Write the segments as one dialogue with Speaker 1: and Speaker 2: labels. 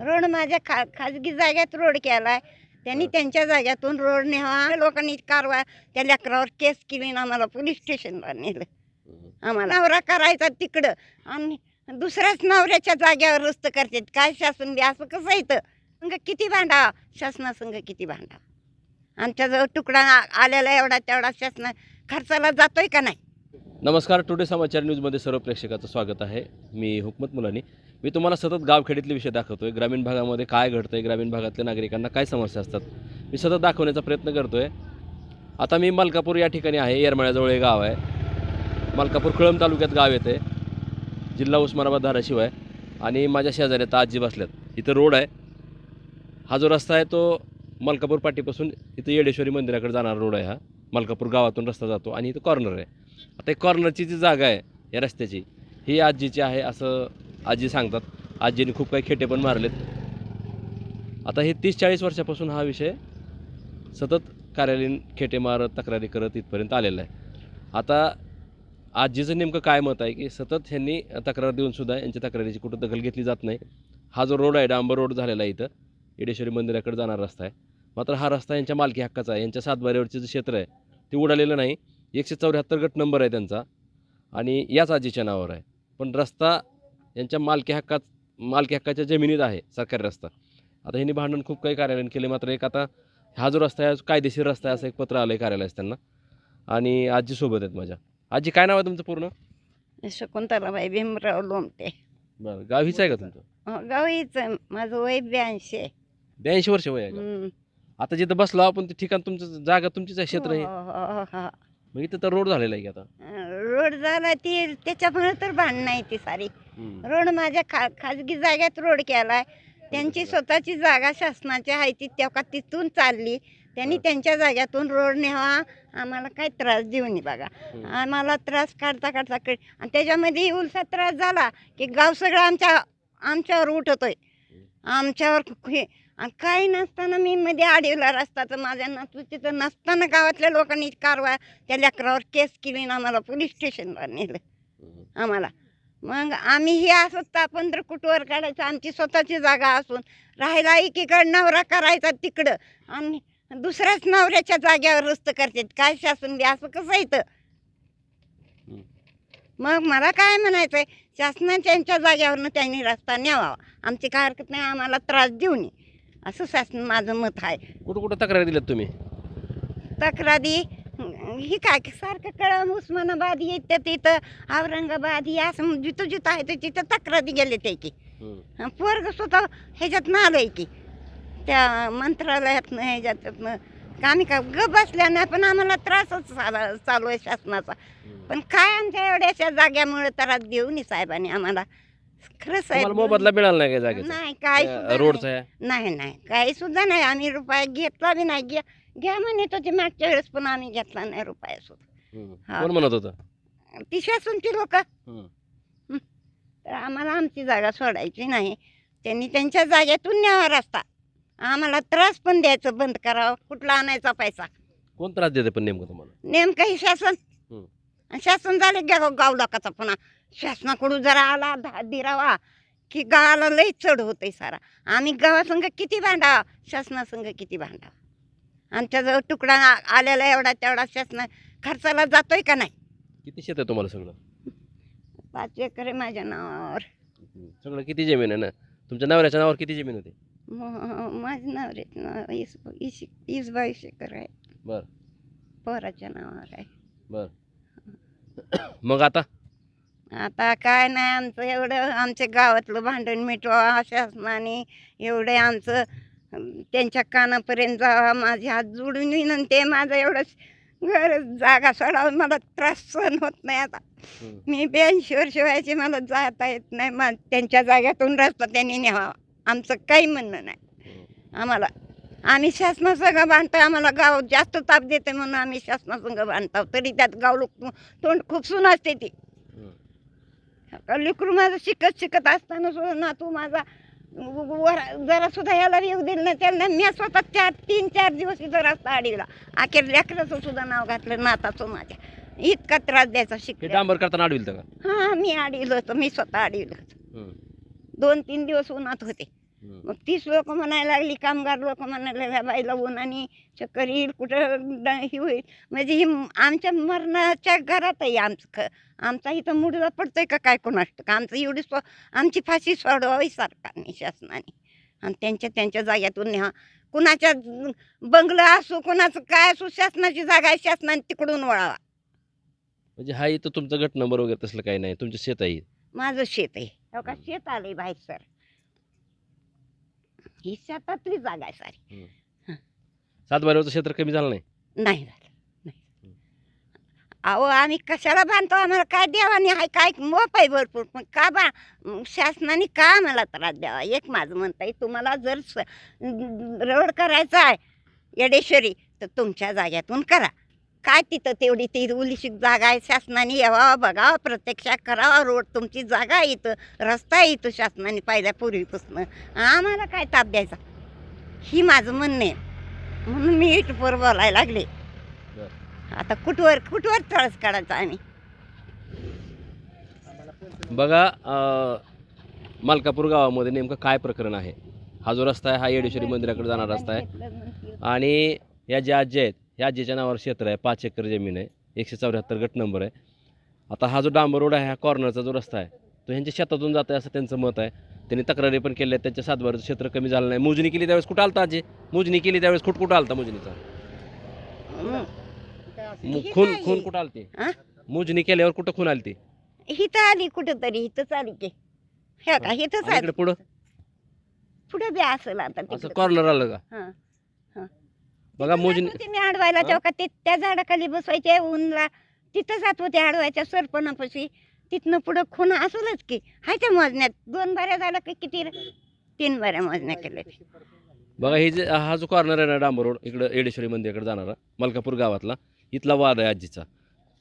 Speaker 1: Road माझ्या खा खाजगी जागेत रोड केलाय. त्यांनी
Speaker 2: बरं.
Speaker 1: त्यांच्या जाग्यातून रोड न्यावा. लोकांनी कारवाई त्या लेकरावर केस केली आणि आम्हाला पोलीस स्टेशनला नेलं. आम्हाला नवरा करायचा तिकडं. आणि दुसऱ्याच नवऱ्याच्या जाग्यावर रस्त करतात. काय शासन बी असं कसं येतं? संघ किती भांडा शासनासंघ किती भांडा आमच्याजवळ तुकडा आ- आलेला एवढा तेवढा शासना खर्चाला जातोय का नाही?
Speaker 2: नमस्कार टुडे समाचार न्यूजमध्ये सर्व प्रेक्षकाचं स्वागत आहे. मी हुकमत मुलानी. मी तुम्हाला सतत गावखेडीतले विषय दाखवतोय. ग्रामीण भागामध्ये काय घडतंय ग्रामीण भागातल्या नागरिकांना काय समस्या असतात मी सतत दाखवण्याचा प्रयत्न करतोय. आता मी मलकापूर या ठिकाणी आहे. येरमाळ्याजवळ हे गाव आहे. मलकापूर कळंब तालुक्यात गाव येते. जिल्हा उस्मानाबाद धाराशिव आहे. आणि माझ्या शेजारी आता आजी बसल्यात. इथं रोड आहे. हा जो रस्ता आहे तो मलकापूर पाटीपासून इथं येडेश्वरी मंदिराकडे जाणारा रोड आहे हा. मलकापूर गावातून रस्ता जातो आणि इथं कॉर्नर आहे. आता एक कॉर्नरची जी जागा आहे या रस्त्याची ही आजीची आहे असं आजी सांगतात. आजीने खूप काही खेटे पण मारलेत. आता हे तीस चाळीस वर्षापासून हा विषय सतत कार्यालयीन खेटे मारत तक्रारी करत इथपर्यंत आलेला आहे. आता आजीचं नेमकं काय मत आहे की सतत ह्यांनी तक्रार देऊन सुद्धा यांच्या तक्रारीची कुठं दखल घेतली जात नाही. हा जो रोड आहे डांबर रोड झालेला आहे इथं. येडेश्वरी मंदिराकडे जाणारा रस्ता आहे. मात्र हा रस्ता यांच्या मालकी हक्काचा आहे. यांच्या सातबाऱ्यावरचे जे क्षेत्र आहे ते उडालेलं नाही. एकशे चौऱ्याहत्तर गट नंबर आहे त्यांचा. आणि याच आजीच्या नावावर आहे. पण रस्ता यांच्या मालकी हक्कात मालकी हक्काच्या जमिनीत आहे सरकारी रस्ता. आता ह्यांनी भांडण खूप काही कार्यालयीन केले. मात्र एक आता हा जो रस्ता आहे कायदेशीर रस्ता आहे असं एक पत्र आलं आहे कार्यालयास त्यांना. आणि आजी सोबत आहेत माझ्या. आजी काय नाव आहे तुमचं पूर्ण?
Speaker 1: शकुंतलाबाई भीमराव लोमटे.
Speaker 2: बरं गाव हीच आहे का तुमचं?
Speaker 1: गावीच माझं वय ब्याऐंशी आहे.
Speaker 2: ब्याऐंशी वर्ष वय आहे का?
Speaker 1: हम्म.
Speaker 2: आता जिथं बसलो आपण ते ठिकाण तुमचं जागा तुमचीच आहे क्षेत्र हे
Speaker 1: हो, हो, हो, हो.
Speaker 2: मग इथं तर रोड झालेला आहे की आता?
Speaker 1: रोड झाला ती त्याच्यामुळे तर भांडणं आहे ती सारी.
Speaker 2: हम्म.
Speaker 1: रोड माझ्या खा खाजगी जागेत रोड केलाय. त्यांची स्वतःची जागा शासनाची आहे ती तेव्हा तिथून चालली. त्यांनी. त्यांच्या जाग्यातून रोड न्यावा. आम्हाला काही त्रास देऊ नये बघा
Speaker 2: हम्म.
Speaker 1: आम्हाला त्रास काढता काढता क- आणि त्याच्यामध्ये उलसा त्रास झाला की गाव सगळं आमच्या आमच्यावर उठतोय. आमच्यावर हे आणि काही नसताना मी मध्ये अडवला रस्ता तर माझ्या नातू तिथं नसताना गावातल्या लोकांनी कारवाई त्या लेकरावर केस केली आम्हाला पोलीस स्टेशनला नेलं. आम्हाला. मग आम्ही हे असं तापंत्र कुटवर काढायचं आमची स्वतःची जागा असून. राहायला एकीकडं नवरा करायचा तिकडं आणि दुसऱ्याच नवऱ्याच्या जाग्यावर रस्त करतात. काय शासन बी असं कसं येतं. मग मला काय म्हणायचं आहे शासनाच्या यांच्या जाग्यावरनं त्यांनी रस्ता न्यावा आमची काय हरकत नाही आम्हाला त्रास देऊ नये असं शासन माझं मत आहे.
Speaker 2: कुठं कुठं तक्रारी दिल्यात तुम्ही?
Speaker 1: तक्रारी ही काय सारखं कळम उस्मानाबाद येतं तिथं औरंगाबाद या असं जिथं जिथं आहे तर तिथं तक्रारी गेले ते की. पोरग स्वतः ह्याच्यातनं आलंय की त्या मंत्रालयातनं ह्याच्यातनं का आम्ही का ग बसल्या नाही पण आम्हाला त्रासच झाला चालू आहे शासनाचा. पण काय आमच्या एवढ्याशा जाग्यामुळे त्रास देऊ नये साहेबांनी आम्हाला? खरंच आहे
Speaker 2: तुम्हाला मोबदला मिळाला नाही काय जागेचा?
Speaker 1: नाही काय
Speaker 2: त्या रोडचा आहे
Speaker 1: नाही. नाही काही सुद्धा नाही. आम्ही रुपया घेतला बी नाही. घ्या घ्या म्हणत होते मागच्या वेळेस पण आम्ही घेतला नाही रुपया सुद्धा
Speaker 2: हम्म.
Speaker 1: हा.
Speaker 2: कोण म्हणत होतं?
Speaker 1: ती शासनची लोक.
Speaker 2: हम्म.
Speaker 1: तर आम्हाला आमची जागा सोडायची नाही. त्यांनी त्यांच्या जागेतून न्यावा रस्ता. आम्हाला त्रास पण द्यायचं बंद करावं. कुठला आणायचा पैसा?
Speaker 2: कोण त्रास देते पण नेमकं तुम्हाला?
Speaker 1: नेमकं हे शासन.
Speaker 2: हम्म.
Speaker 1: आणि शासन झाले गाव गाव लोकाचा पुन्हा शासनाकडून जरा आला दिरावा की गावाला लई चढ होतंय सारा. आम्ही गावासंग किती भांडावा? शासनासंग किती भांडावा? आमच्याजवळ तुकडा आलेला एवढा तेवढा शासन खर्चाला जातोय का नाही?
Speaker 2: किती शेत आहे तुम्हाला सगळं?
Speaker 1: पाच एकर आहे माझ्या नावावर.
Speaker 2: सगळं किती जमीन आहे ना? तुमच्या नवऱ्याच्या नावावर किती जमीन होती?
Speaker 1: म- माझं नाव ईस ईस ईस बावीस एकर आहे.
Speaker 2: बर.
Speaker 1: पोराच्या नावावर आहे.
Speaker 2: बर. मग आता?
Speaker 1: आता काय नाही आमचं एवढं आमच्या गावातलं भांडण मिटवा शासनाने एवढे आमचं त्यांच्या कानापर्यंत जावा माझे हात जोडून विनंती आहे माझं एवढं घर जागा सोडावं. मला त्रास सहन होत नाही आता. मी ब्याऐंशी वर्ष व्हायचे मला जाता येत नाही. मा त्यांच्या जाग्यातून रस्ता त्यांनी न्यावा. आमचं काही म्हणणं नाही. आम्हाला आम्ही शासनासंग बांधतो आम्हाला गाव जास्त ताप देते म्हणून आम्ही शासनासंग बांधतो तरी त्यात गाव लोक तोंड खूप सुन असते ती.
Speaker 2: हम्म.
Speaker 1: लेकरू माझं शिकत शिकत असताना सुद्धा ना तू माझा वर जरा सुद्धा याला येऊ दिलं नाही त्याला मी स्वतः चार तीन चार दिवस इथं रस्ता अडवला अखेर लेकराचं सुद्धा नाव घातलं नाताचं माझ्या इतका त्रास द्यायचा
Speaker 2: हे
Speaker 1: शिकले
Speaker 2: डांबर करताना अडविल का
Speaker 1: हा मी अडवलं होतं मी स्वतः अडवलं होतं
Speaker 2: हम्म.
Speaker 1: दोन तीन दिवस उन्हात होते. मग तीच लोक म्हणायला लागली कामगार लोक म्हणायला लागल्या बाईला उन्हाने चक्कर येईल कुठं हे होईल. म्हणजे ही आमच्या मरणाच्या घरातही आमचं ख आमचा इथं मुडदा पडतोय का काय कोणास का आमचं एवढी स्व आमची फाशी सोडवावी सरकारने शासनाने. आणि त्यांच्या त्यांच्या जाग्यातून न्या कुणाच्या बंगलं असो कुणाचं काय असो शासनाची जागा आहे शासनाने तिकडून वळावा.
Speaker 2: म्हणजे हा इथं तुमचा गट नंबर वगैरे तसलं काही नाही तुमचं शेत आहे.
Speaker 1: माझं शेत आहे. हो का? शेत आलंय बाहेर सर. ही शेतातली जागा आहे सारी.
Speaker 2: सातबाऱ्यावरचं क्षेत्र कमी झालं नाही?
Speaker 1: नाही झालं नाही अहो आम्ही कशाला बांधतो? आम्हाला काय देवाने आहे? काय मोप आहे भरपूर. पण का बा शासनाने का आम्हाला त्रास द्यावा? एक माझं म्हणता येईल तुम्हाला जर स- रोड करायचा आहे येडेश्वरी तर तुमच्या जाग्यातून करा. काय तिथं तेवढी ती उलिशिक जागा आहे शासनाने यावा बघावा प्रत्यक्षात करावा रोड तुमची जागा इथं रस्ता इथं शासनाने पाहिल्या पूर्वीपासून आम्हाला काय ताप द्यायचा? ही माझं म्हणणं आहे. म्हणून मी इटपर बोलायला लागले. आता कुठवर कुठवर तळस काढायचा आम्ही?
Speaker 2: बघा अं, मलकापूर गावामध्ये नेमकं काय प्रकरण आहे? हा जो रस्ता आहे हा येडेश्वरी मंदिराकडे जाणारा रस्ता आहे. आणि या ज्या आजी आहेत या आजीच्या नावावर क्षेत्र आहे पाच एकर जमीन आहे एकशे चौऱ्याहत्तर गट नंबर आहे. आता हा जो डांबर रोड आहे हा कॉर्नरचा जो रस्ता आहे तो ह्यांच्या शेतातून जात आहे असं त्यांचं मत आहे. त्यांनी तक्रारी पण केल्या आहेत त्यांच्या सातबाराचं क्षेत्र कमी झालं नाही. मोजणी केली त्यावेळेस कुठं आलता आजी? मोजणी केली त्यावेळेस कुठं कुठं आलता मोजणीचा? खून खून? कुठं आलती?
Speaker 1: हा?
Speaker 2: मोजणी केल्यावर कुठं खून आलती?
Speaker 1: हिथं आली कुठंतरी हिथंच आली की. हे का हिथंच
Speaker 2: पुढं?
Speaker 1: पुढे बी असेल आता
Speaker 2: असं. कॉर्नर आलं का. बघा मोजणी
Speaker 1: होते मी अडवायला
Speaker 2: हा?
Speaker 1: तेव्हा का? ते त्या झाडाखाली बसवायचे ऊनला. तिथं जात होते अडवायच्या सरपणापाशी. तिथनं पुढं खून असेलच की हाय त्या मोजण्यात. दोन बाऱ्या झाल्या की किती? रे? तीन बाऱ्या मोजण्या केल्या
Speaker 2: बघा हे जे हा जो कॉर्नर आहे ना डांबर रोड इकडं येडेश्वरी मंदिराकडे जाणारा मलकापूर गावातला इथला वाद आहे आजीचा.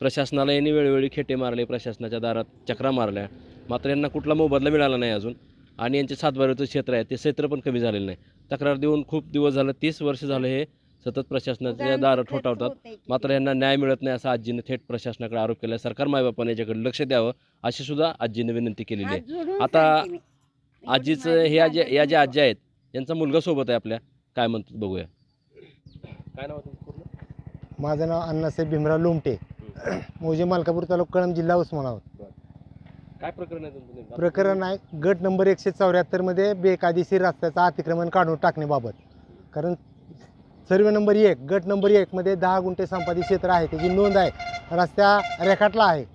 Speaker 2: प्रशासनाला यांनी वेळोवेळी खेटे मारले प्रशासनाच्या दारात चक्रा मारल्या. मात्र यांना कुठला मोबदला मिळाला नाही अजून. आणि यांचे सातबाऱ्याचं क्षेत्र आहे ते क्षेत्र पण कमी झालेलं नाही. तक्रार देऊन खूप दिवस झालं तीस वर्ष झालं हे सतत प्रशासनाच्या दारं ठोठावतात. मात्र यांना न्याय मिळत नाही असा आजीनं थेट प्रशासनाकडे आरोप केला सरकार मायबापाने याच्याकडे लक्ष द्यावं अशी सुद्धा आजीनं विनंती केलेली आहे. आता आजीचं हे आजी या ज्या आजी आहेत यांचा मुलगा सोबत आहे आपल्या. काय म्हणतात बघूया. काय नाव आहे तुमचं पूर्ण?
Speaker 3: माझं नाव अण्णासाहेब भीमराव लोमटे. मौजे मालकापूर तालुका कळंब जिल्हा उस्मानाबाद.
Speaker 2: काय प्रकरण आहे तुमचं नेमकं?
Speaker 3: प्रकरण आहे गट नंबर एकशे चौऱ्याहत्तरमध्ये बेकायदेशीर रस्त्याचं अतिक्रमण काढून टाकण्याबाबत. कारण सर्वे नंबर एक गट नंबर एकमध्ये दहा गुंठे संपादित क्षेत्र आहे त्याची नोंद आहे. रस्त्या रेखाटला आहे.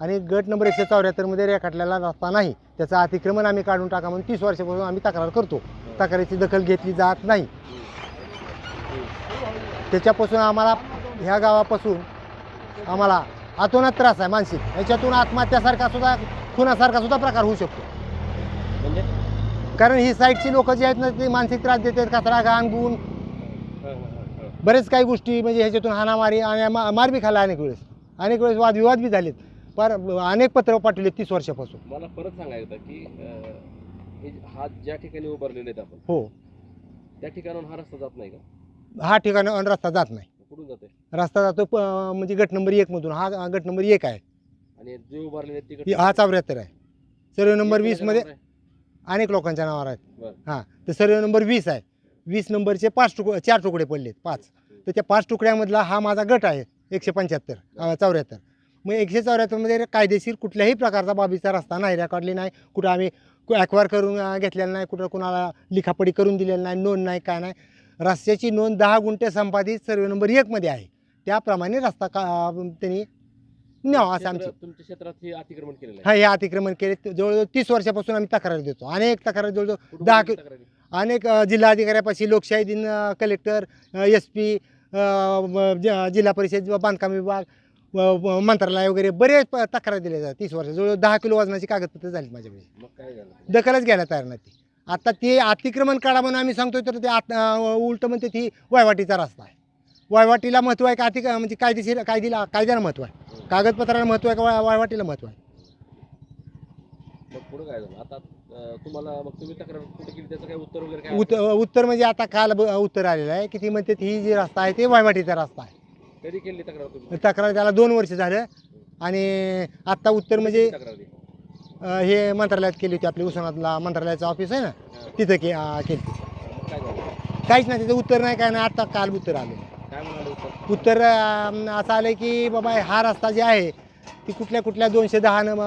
Speaker 3: आणि गट नंबर एकशे चौऱ्याहत्तरमध्ये रेखाटलेला रस्ता नाही. त्याचं अतिक्रमण आम्ही काढून टाका म्हणून तीस वर्षापासून आम्ही तक्रार करतो. तक्रारीची दखल घेतली जात नाही. त्याच्यापासून आम्हाला ह्या गावापासून आम्हाला आतोनात त्रास आहे मानसिक. याच्यातून आत्महत्यासारखा सुद्धा खुनासारखा सुद्धा प्रकार होऊ शकतो.
Speaker 2: म्हणजे?
Speaker 3: कारण ही साईडची लोक जी आहेत ना ते मानसिक त्रास देतात कचरा घाण गुण. बरेच काही गोष्टी म्हणजे ह्याच्यातून हाणामारी आणि मा- मार बी खाल्ला अनेक वेळेस. अनेक वेळेस वादविवाद बी झालेत. पर अनेक पत्र पाठवले तीस वर्षापासून.
Speaker 2: मला परत सांगायचं की हे हा ज्या ठिकाणी उभारलेले आहेत आपण
Speaker 3: हो.
Speaker 2: त्या ठिकाणाहून हा रस्ता जात नाही का?
Speaker 3: हा ठिकाण रस्ता जात नाही.
Speaker 2: कुठून जाते
Speaker 3: रस्ता जातो म्हणजे गट नंबर एकमधून हा हा गट नंबर एक आहे.
Speaker 2: आणि जे उभारलेले
Speaker 3: ही-
Speaker 2: तिकडे
Speaker 3: हा चौऱ्याहत्तर आहे. सर्वे नंबर
Speaker 2: एक नावावर आहे.
Speaker 3: अनेक लोकांच्या नावावर आहेत. हां. तर सर्वे नंबर वीस आहे. वीस नंबरचे पाच तुक चार तुकडे पडलेत. पाच. तर त्या पाच तुकड्यामधला हा माझा गट आहे एकशे पंच्याहत्तर चौऱ्याहत्तर. मग एकशे चौऱ्याहत्तरमध्ये कायदेशीर कुठल्याही प्रकारचा बाबीचा रस्ता नाही रेकॉर्डली नाही. कुठं आम्ही ॲक्वायर करून घेतलेला नाही कुठं कुणाला लिखापडी करून दिलेली नाही नोंद नाही काय नाही. रस्त्याची नोंद दहा गुंठे संपादित सर्वे नंबर एकमध्ये आहे. त्याप्रमाणे रस्ता का त्यांनी न्यावा असं आमची.
Speaker 2: तुमच्या क्षेत्रात हे अतिक्रमण केलेलं
Speaker 3: हा हे अतिक्रमण केले. जवळजवळ तीस वर्षापासून आम्ही तक्रार देतो. अनेक तक्रार जवळजवळ दहा? अनेक जिल्हाधिकाऱ्यापाशी लोकशाही दिन कलेक्टर एस पी जिल्हा परिषद बांधकाम विभाग मंत्रालय वगैरे बरेच तक्रार दिल्या जातात तीस वर्ष जवळ दहा किलो वजनाची कागदपत्र झाली माझ्याकडे दखलच घ्यायला तयार नाही ती. आता ते अतिक्रमण काढा म्हणून आम्ही सांगतोय तर ते आत उलट म्हणते ती वायवाटीचा रस्ता आहे. वायवाटीला महत्त्व आहे का? अतिक म्हणजे कायदेशीर कायदीला कायद्याला महत्त्व आहे. कागदपत्राला महत्त्व आहे का? वाय- वायवाटीला महत्त्व आहे.
Speaker 2: मग पुढे काय झालं आता अं, तुम्हाला मग तुम्ही तक्रार कुठे केली? त्याचं काय उत्तर वगैरे काय
Speaker 3: उत उत्तर म्हणजे आता काल ब- उत्तर आलेलं आहे की ती म्हणते ही जी रस्ता आहे ते वायवाटीचा रस्ता आहे.
Speaker 2: कधी केली तक्रार तुम्ही?
Speaker 3: तक्रार त्याला दोन वर्ष झालं. आणि आत्ता उत्तर म्हणजे
Speaker 2: कधी तक्रार दिली?
Speaker 3: अं, हे मंत्रालयात केली होती आपली उस्मानाबादला मंत्रालयाचं ऑफिस आहे ना तिथं के अं, केली होती.
Speaker 2: मग काय झालं?
Speaker 3: काहीच नाही त्याचं उत्तर नाही काय नाही. आता काल उत्तर आलं.
Speaker 2: काय म्हणाले उत्तर?
Speaker 3: उत्तर अं, असं आलं की बाबा हा रस्ता जे आहे ती कुठल्या कुठल्या दोनशे दहा नम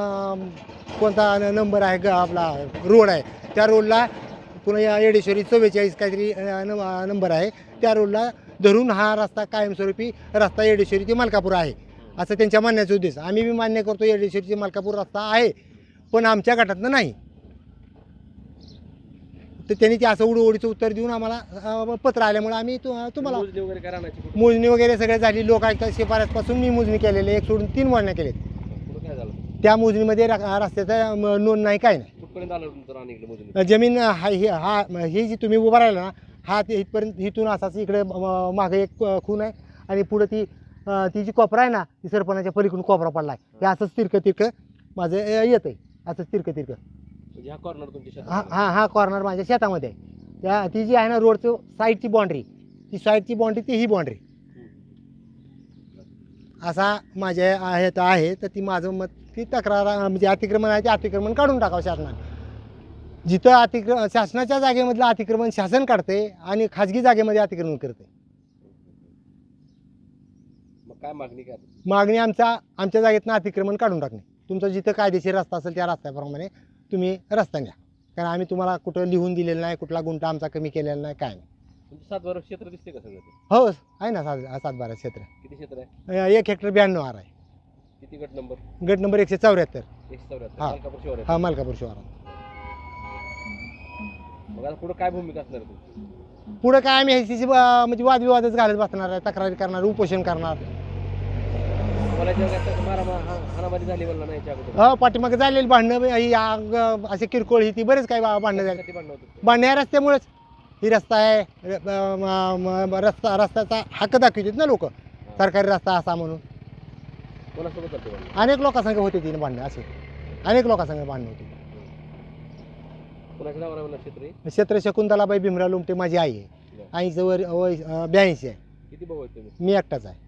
Speaker 3: कोणता नंबर आहे ग आपला? रोड आहे. त्या रोडला पुन्हा या येडेश्वरी चव्वेचाळीस काहीतरी नंबर आहे. त्या रोडला धरून हा रस्ता कायमस्वरूपी रस्ता येडेश्वरी ते मलकापूर आहे. असं त्यांच्या म्हणण्याचा उद्देश. आम्ही बी मान्य करतो येडेश्वरी ते मलकापूर रस्ता आहे पण आमच्या गटातनं नाही. तर त्यांनी ते असं उडवडीचं उत्तर देऊन आम्हाला पत्र आल्यामुळे आम्ही तु- तुम्हाला
Speaker 2: मोजणी वगैरे काय राहण्याची कुठं?
Speaker 3: मोजणी वगैरे सगळे झाली. लोक शिफारसपासून मी मोजणी केलेली. एक सोडून तीन मोजण्या केलेत. त्या मोजणीमध्ये रस्त्याचा नोंद नाही काय नाही.
Speaker 2: कुठपर्यंत आलं तुमचं राहणे इकडे मोजणी
Speaker 3: जमीन हा ही हा ही जी तुम्ही उभा राहिला ना हा ते इथपर्यंत इथून असाच इकडे मागे एक खून आहे. आणि पुढे ती अ, ती जी कोपरा आहे ना ती सरपणाच्या पलीकडून कोपरा पडला आहे हे असंच तिरकं तिरकं माझं येत आहे. असंच तिरकं तिरकं
Speaker 2: म्हणजे कॉर्नर तुमच्या
Speaker 3: हा
Speaker 2: शेतात
Speaker 3: हा हा कॉर्नर माझ्या शेतामध्ये आहे. त्या ती जी आहे ना रोडचं साईडची बाँड्री ती साईडची बाँड्री ती ही बाँड्री असा माझ्या आहे तर आहे तर ती माझं मत ती तक्रार म्हणजे अतिक्रमण आहे ते अतिक्रमण काढून टाकावं शासनाने. जिथं अतिक्रम शासनाच्या जागेमधलं अतिक्रमण शासन काढते आणि खाजगी जागेमध्ये अतिक्रमण करते.
Speaker 2: काय मागणी काय?
Speaker 3: मागणी आमचा आमच्या जागेतनं अतिक्रमण काढून टाकणे. तुमचा जिथं कायदेशीर रस्ता असेल त्या रस्त्याप्रमाणे तुम्ही रस्ता न्या कारण आम्ही तुम्हाला कुठं लिहून दिलेलं नाही कुठला गुंठा आमचा कमी केलेला नाही काय नाही.
Speaker 2: तुमचं सात बारा क्षेत्र दिसते का सगळं?
Speaker 3: हो आहे ना सात सातबारा क्षेत्र.
Speaker 2: किती क्षेत्र आहे?
Speaker 3: एक हेक्टर ब्याण्णव आर आहे.
Speaker 2: किती गट नंबर?
Speaker 3: गट नंबर एकशे चौऱ्याहत्तर.
Speaker 2: एकशे चौऱ्याहत्तर.
Speaker 3: हा.
Speaker 2: मालकापूर शिवार
Speaker 3: हा मालकापूर शिवारात.
Speaker 2: मग आता पुढे काय भूमिका असणार आहे तुमची?
Speaker 3: पुढं काय आम्ही ह्याची म्हणजे वादविवादच घालत बसणार आहे तक्रारी करणार उपोषण करणार.
Speaker 2: मला जेव्हा काय मारा हानामारी झाली मला नाही याच्या अगोदर.
Speaker 3: हो पाठीमागे झालेली भांडणं ही असे किरकोळ ही ती बरेच काही बा- भांडणं झाली.
Speaker 2: कशासाठी भांडणं होतं?
Speaker 3: भांडणं या रस्त्यामुळेच. ही रस्ता आहे र- अं, म- म- रस्ता रस्त्याचा हक्क दाखवतात ना लोक. सरकारी रस्ता असा म्हणून.
Speaker 2: कोणासोबत जाते भांडणं?
Speaker 3: अनेक लोकांसंग होते तिने भांडणं असे. अनेक लोकांसंग भांडणं होती.
Speaker 2: कोणाच्या क्षेत्र
Speaker 3: शकुंतलाबाई भीमराव लोमटे माझी आई आहे. आईचं वर वय ब्याऐंशी आहे.
Speaker 2: किती भाऊ आहेत तुम्ही?
Speaker 3: मी एकटाच आहे.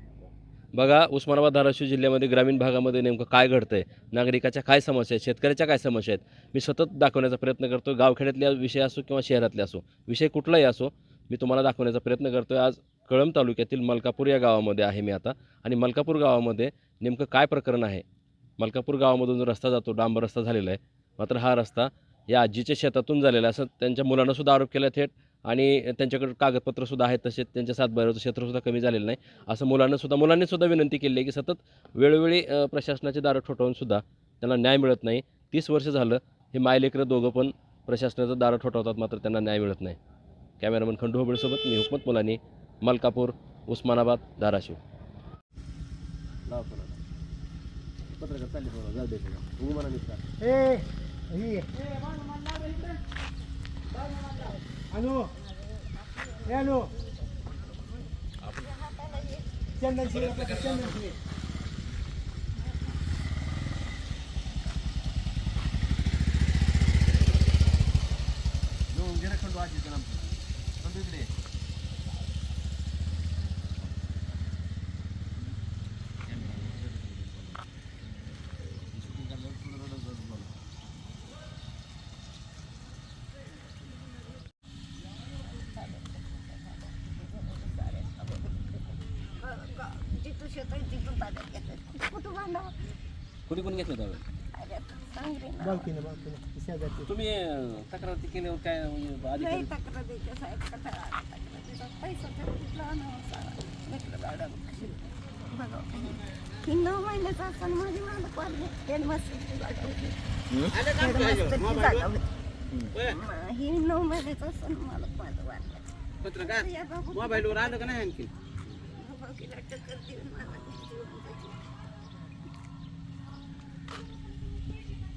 Speaker 2: बघा उस्मानाबाद धाराशिव जिल्ह्यामध्ये ग्रामीण भागामध्ये नेमकं काय घडतंय? नागरिकाच्या काय समस्या आहेत? शेतकऱ्याच्या काय समस्या आहेत? मी सतत दाखवण्याचा प्रयत्न करतो गावखेड्यातले विषय असो किंवा शहरातले असो. विषय कुठलाही असो मी तुम्हाला दाखवण्याचा प्रयत्न करतो आज कळंब तालुक्यातील मलकापूर या गावामध्ये आहे मी आता. आणि मलकापूर गावामध्ये नेमकं काय प्रकरण आहे? मलकापूर गावामधून जो रस्ता जातो डांबर रस्ता झालेला आहे. मात्र हा रस्ता या आजीच्या शेतातून झालेला आहे. असं त्यांच्या मुलांनासुद्धा आरोप केला थेट आणि त्यांच्याकडे कागदपत्रसुद्धा आहेत तसेच त्यांच्या सातबाऱ्याचं क्षेत्रसुद्धा कमी झालेलं नाही. असं मुलांनासुद्धा मुलांनीसुद्धा विनंती केली आहे की सतत वेळोवेळी प्रशासनाचे दारं ठोठावून सुद्धा त्यांना न्याय मिळत नाही. तीस वर्ष झालं हे मायलेकरं दोघं पण प्रशासनाचं दारं ठोठावतात मात्र त्यांना न्याय मिळत नाही. कॅमेरामन खंडू होबळेसोबत मी हुकमत मुलांनी मलकापूर उस्मानाबाद धाराशिव। पत्रकार चालले जाऊ दे
Speaker 3: ए ही अनु ए अनु चंदन शिवे, चंदन शिवे.
Speaker 1: जिथं शेत आहे तिथून ताब्यात घेतात कुठं भांडावं
Speaker 2: कुणी कोणी घेतलं त्यावेळेस
Speaker 1: अरे आता सांग रे ना.
Speaker 3: बालकीनं, बालकीनं, शेजारची.
Speaker 2: तुम्ही तक्रार केल्यावर काय
Speaker 1: लई तक्रार द्यायच्या साहेब तक्रारीचा. पैसा तर कुठला आणावा सारा. काही. ही नऊ महिन्याचा असताना माझी मालक वाढले हेडमास्टरची जागा होती. जागा ही नऊ महिन्याचा असताना मालक माझं वाढलं या बाबू-
Speaker 4: मोबाईलवर आलं का नाही आणखी?
Speaker 1: टक्कर देऊन मला.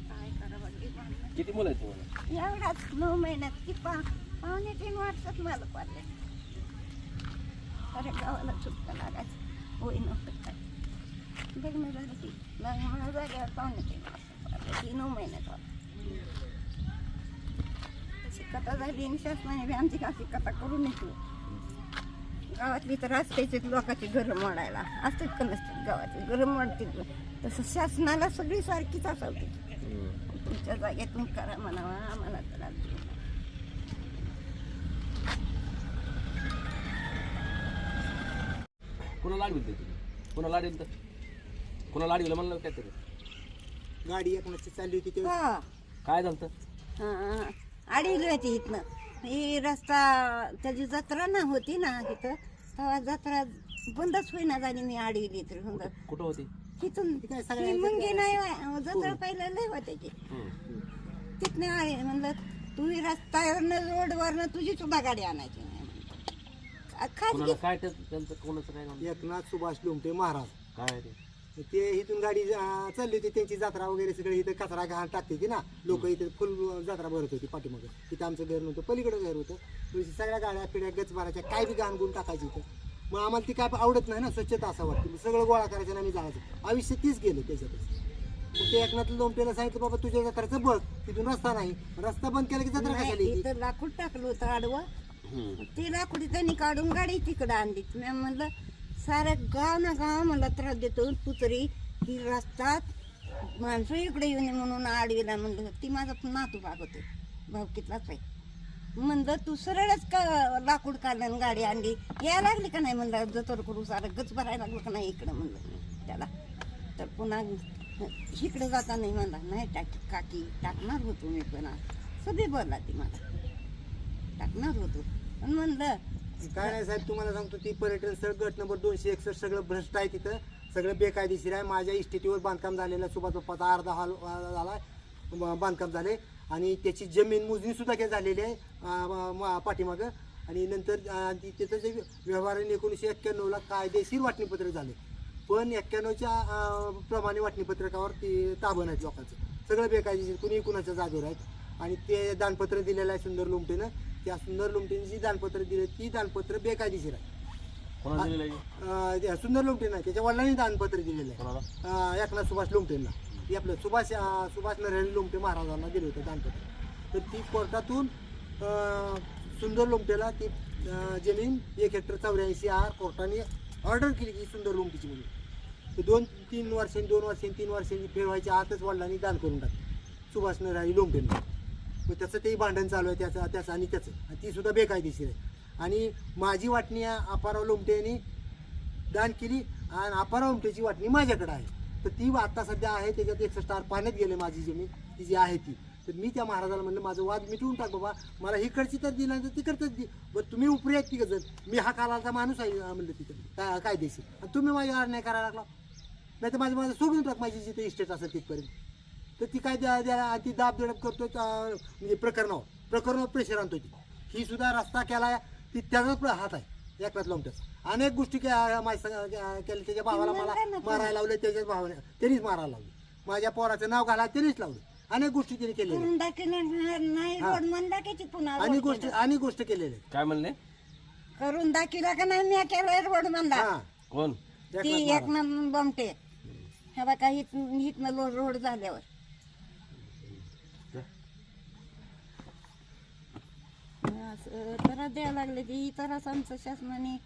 Speaker 1: काय करावं.
Speaker 2: किती मुलं आहेत तुम्हाला
Speaker 1: एवढाच नऊ महिन्यात की पा पावणे तीन वर्षात मला पाडले अरे गावाला सुटका लागायचं होई नव्हतं काय लग्न झालं की लग्न झाल्यावर पावणे तीन वर्षात पाडले ती नऊ महिन्यात. तशी कथा झाली आणि शासनाने आमची काशी कथा करून येतो गावातली तर असतेच लोकांची घरं मोडायला असतेच का नसतात गावाची? घरं मोडतील तसं शासनाला सगळी सारखीच असावती तुमच्या जागेतून करा म्हणावा आम्हाला त्रास नका.
Speaker 2: कोणाला अडविल तुम्ही? कोणाला अडविल तर कोणाला अडविलं म्हणलं काय तरी
Speaker 3: गाडी एकनाची चालली होती तेव्हा.
Speaker 1: हा.
Speaker 2: काय झालं
Speaker 1: हा, अडीली होती इथनं ही रस्ता त्याची जत्रा ना होती ना इथं तेव्हा जत्रा बंदच होईना झाली मी अडविली तर समजा
Speaker 2: कुठं होती?
Speaker 1: तिथून ती मुंगी नाही वा- जत्रा पहिला लय होते की. तिथनं आहे म्हणलं तुम्ही रस्त्यावरनं रोडवरनं तुझी सुद्धा गाडी आणायची. नाही म्हणलं. खाजगी
Speaker 2: कोणाला काय त्या- त्यांचं कोणाचं काय नाव?
Speaker 3: एकनाथ सुभाष लोमटे महाराज.
Speaker 2: काय ते?
Speaker 3: ते इथून गाडी अं, चालली होती त्यांची जत्रा वगैरे सगळे इथं कचरा घाण टाकते होती ना लोक इथे फुल जत्रा भरत होती पाठीमागं. तिथं आमचं घर नव्हतं पलीकडे घर होतं. थोडीशी सगळ्या गाड्या पिढ्या गच भरायच्या काय बी घाण गुण टाकायची इथं. मग आम्हाला ती काय आवडत नाही ना स्वच्छता असं वाटतं. मग सगळं गोळा करायचं आणि आम्ही जायचं. आयुष्य तीच गेलं त्याच्यातच. मग ते एकनाथ लोमटेला सांगितलं बाबा तुझ्या जत्राचं बघ. तिथून रस्ता नाही. रस्ता बंद केला की जत्रा कशाला
Speaker 1: नाही,
Speaker 3: येते?
Speaker 1: इथं लाकूड टाकलं होतं आडवं. ती लाकूड त्यांनी काढून गाडी तिकडं आणली. मी म्हणलं सारं गाव ना गाव मला त्रास देतो. पुतरी ही रस्तात माणसं इकडे येऊ नये म्हणून आडवीला म्हणलं. ती माझा नातू भाग होते. भावकीतलाच आहे. म्हणलं तू सरळच का लाकूड काढलं गाडी आणली? या लागली का नाही? म्हणलं जतर करू सारं गच भरायला लागलं का नाही इकडं? म्हणलं त्याला. तर पुन्हा इकडे जाता नाही म्हणला नाही टाक काकी टाकणार होतो मी पण सगळी बोलला ती मला. टाकणार होतो. पण म्हणलं
Speaker 3: काय नाही साहेब तुम्हाला सांगतो ती पर्यटन स्थळ गट नंबर दोनशे एकसष्ट सगळं भ्रष्ट आहे तिथं. सगळं बेकायदेशीर आहे. माझ्या इस्टेटीवर बांधकाम झालेलं सुभाष बाप्पाचा अर्धा हॉल झाला ब- बांधकाम झाले. आणि त्याची जमीन मोजणी सुद्धा काही झालेली आहे पाठीमागं. आणि नंतर अं, त्याचं जे व्यवहाराने एकोणीसशे एक्क्याण्णवला कायदेशीर वाटणीपत्र झाले. पण एक्क्याण्णवच्या प्रमाणे वाटणीपत्रकावर ती ताबण आहेत लोकांचं. सगळं बेकायदेशीर कुणी कुणाच्या जागेवर आहेत. आणि ते दानपत्र दिलेलं आहे सुंदर लुमटेनं. त्या सुंदर लुमटेने जी दानपत्र दिले ती दानपत्र बेकायदेशीर आहे.
Speaker 2: कोणाला दिलेलं आहे?
Speaker 3: अं, त्या सुंदर त्याच्या वडिलांनी दानपत्र दिलेलं आहे.
Speaker 2: कोणाला?
Speaker 3: अं, एकनाथ सुभाष लोमटेंना. ती आपलं सुभाष अं, सुभाष नरहरी लोमटे महाराजांना दिलं होतं दानपत्र. तर ती कोर्टातून अं, सुंदर लोमटेला ती अं, जमीन एक हेक्टर चौऱ्याऐंशी आर कोर्टाने ऑर्डर केली की सुंदर लोमटीची म्हणून. दोन तीन वर्षांनी दोन वर्षांनी तीन वर्षांनी फेड व्हायच्या आतच वडिलांनी दान करून टाकलं. सुभाष नरहरी लोमटेंना. मग त्याचं तेही भांडण चालू आहे त्याचं त्याचं आणि त्याचं. आणि ती सुद्धा बेकायदेशीर आहे. आणि माझी वाटणी अपाराव लोमटे यांनी दान केली आणि अपाराव लोमटेची वाटणी माझ्याकडे आहे. तर ती आता सध्या आहे त्याच्यात एकशे स्टार पाण्यात गेले माझी जमीन. ती जी आहे ती. तर मी त्या महाराजाला म्हणलं माझं वाद मिटवून टाक बाबा. मला इकडची तर दिला तर तिकडचंच दे बरं तुम्ही उपरी आहेत तिकडं मी हा कालाचा माणूस आहे म्हणलं तिकडे काय कायदेशीर. आणि तुम्ही माझ्या अन्याय करायला लागला. नाही तर माझं माझं सोडून टाक माझी जिथे इस्टेट असेल तिथपर्यंत. तर ती काय द्या द्या ती दाब दडप करतो म्हणजे प्रकरणावर. प्रकरणावर प्रेशर आणतो ती. ही सुद्धा रस्ता केला ती त्याचाच प्र- हात आहे एकनाथ लोमट्याचा. अनेक गोष्टी माझ्या केल्या त्याच्या भावाला मला मारायला लावले त्याच्याच भावाने. त्यांनीच मारायला लावले. माझ्या पोराचं नाव घाला त्यांनीच लावले. अनेक गोष्टी त्यांनी केलेल्या अनेक गोष्टी अनेक गोष्ट केलेल्या आहेत.
Speaker 2: काय म्हणले?
Speaker 1: करून दाखवला का नाही? मी केलंय रोड म्हणला
Speaker 3: हा.
Speaker 2: कोण?
Speaker 1: ती
Speaker 3: एकनाथ
Speaker 1: एक नंबर बमटे हे बघा हित हितनं रोड झाल्यावर. असं तर द्यायला लागले ती. तर आमचं शासनाने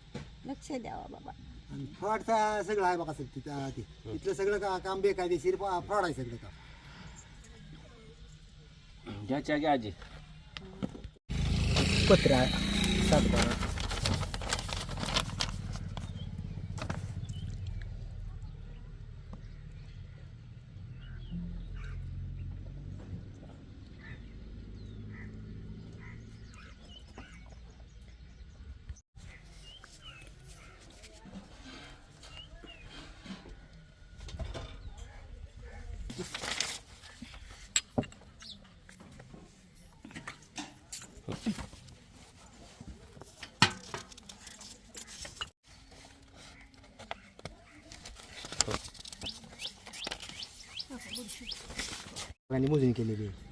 Speaker 1: लक्ष द्यावा बाबा.
Speaker 3: आणि फ्रॉडचा सगळं आहे बघा सर तिथं ते. तिथलं सगळं का- काम बेकायदेशीर फ्रॉड आहे सगळं काम
Speaker 2: घ्या च्या घ्या आजी
Speaker 3: पत्रा सातबारा. आणि मोजणी केलेली आहे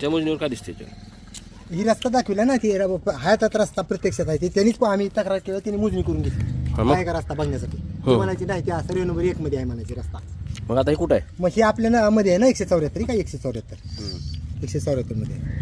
Speaker 2: त्या मोजणीवर काय दिसते ते?
Speaker 3: ही रस्ता दाखविला ना ती र- हातात रस्ता प्रत्यक्षात आहे ती त्यांनीच पण आम्ही तक्रार केलं त्यांनी मोजणी करून घेतली
Speaker 2: मग?
Speaker 3: काय का रस्ता बघण्यासाठी ती
Speaker 2: हो.
Speaker 3: म्हणायची नाही त्या सर्वे नंबर एक मध्ये आहे म्हणायची रस्ता
Speaker 2: मग आता हे कुठं आहे
Speaker 3: मग ही आपल्या ना मध्ये आहे ना एकशे चौऱ्याहत्तर काय एकशे चौऱ्याहत्तर एकशे चौऱ्याहत्तरमध्ये आहे.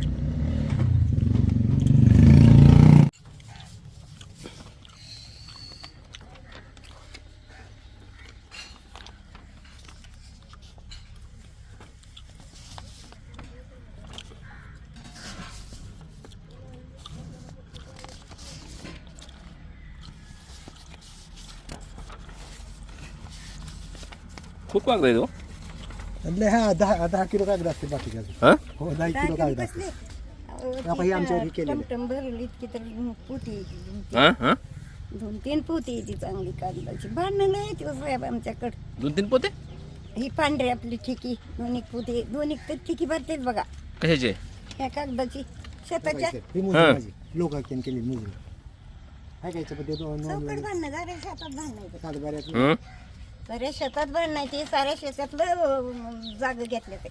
Speaker 2: खूप कागद आहे तो
Speaker 3: लय हा दहा दहा किलो कागद असते बाकीच्या
Speaker 2: हां
Speaker 3: हो दहा किलो कागद असते आता हे आमच्यावर हे केलेलं.
Speaker 1: टमटम भरली इतकी तर पोती
Speaker 2: हां हां
Speaker 1: दोन तीन पोती ती चांगली कागदाची भांडणं नाही ती साहेब आमच्याकडं
Speaker 2: दोन तीन पोते
Speaker 1: ही पांढरी आपली ठिकी दोन्ही पोती तर ठिकी भरतेच बघा
Speaker 2: कशाचे
Speaker 1: ह्या कागदाची शेताच्या
Speaker 3: ही मोजणी. माझी लोक केलेली मोजणी काय काय याच्यामध्ये दोन- दोन-
Speaker 1: चौकट भांडणं शेतात
Speaker 2: हं?
Speaker 1: साऱ्या शेतात भरण्याची साऱ्या शेतातलं जागा घेतल्या ते.